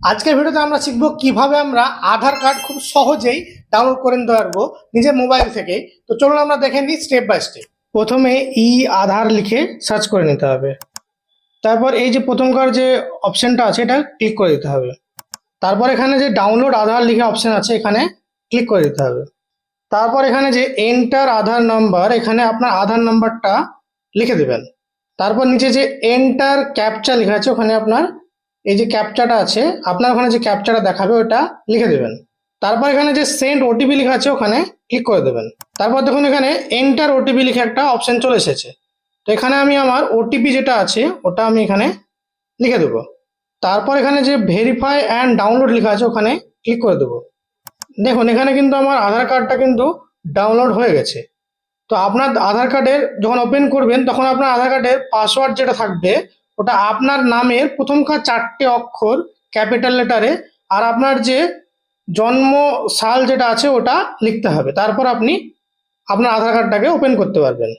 আজকের ভিডিওতে আমরা শিখব কীভাবে আমরা আধার কার্ড খুব সহজেই ডাউনলোড করে নিতে পারব নিজের মোবাইল থেকে। তো চলুন আমরা দেখে নিই স্টেপ বাই স্টেপ প্রথমে ই আধার লিখে সার্চ করে নিতে হবে। তারপর এই যে প্রথমকার যে অপশনটা আছে, এটা ক্লিক করে দিতে হবে। তারপর এখানে যে ডাউনলোড আধার লিখে অপশন আছে, এখানে ক্লিক করে দিতে হবে। তারপর এখানে যে এন্টার আধার নাম্বার এখানে আপনার আধার নাম্বারটা লিখে দেবেন। তারপর নিচে যে এন্টার ক্যাপচা লেখা আছে, ওখানে আপনার এই যে ক্যাপচাটা আছে, আপনার ওখানে যে ক্যাপচাটা দেখাবে, ওটা লিখে দেবেন। তারপর এখানে যে সেন্ড ওটিপি লেখা আছে, ওখানে ক্লিক করে দেবেন। তারপর দেখুন এখানে এন্টার ওটিপি লিখে একটা অপশন চলে এসেছে। তো এখানে আমি আমার ওটিপি যেটা আছে, ওটা আমি এখানে লিখে দেবো। তারপর এখানে যে ভেরিফাই অ্যান্ড ডাউনলোড লেখা আছে, ওখানে ক্লিক করে দেবো। দেখুন, এখানে কিন্তু আমার আধার কার্ডটা কিন্তু ডাউনলোড হয়ে গেছে। তো আপনার আধার কার্ডের যখন ওপেন করবেন, তখন আপনার আধার কার্ডের পাসওয়ার্ড যেটা থাকবে ওটা আপনার নামের প্রথম প্রথমকার চারটে অক্ষর, ক্যাপিটাল লেটারে, আর আপনার যে জন্ম সাল যেটা আছে ওটা লিখতে হবে। তারপর আপনি আপনার আধার কার্ডটাকে ওপেন করতে পারবেন।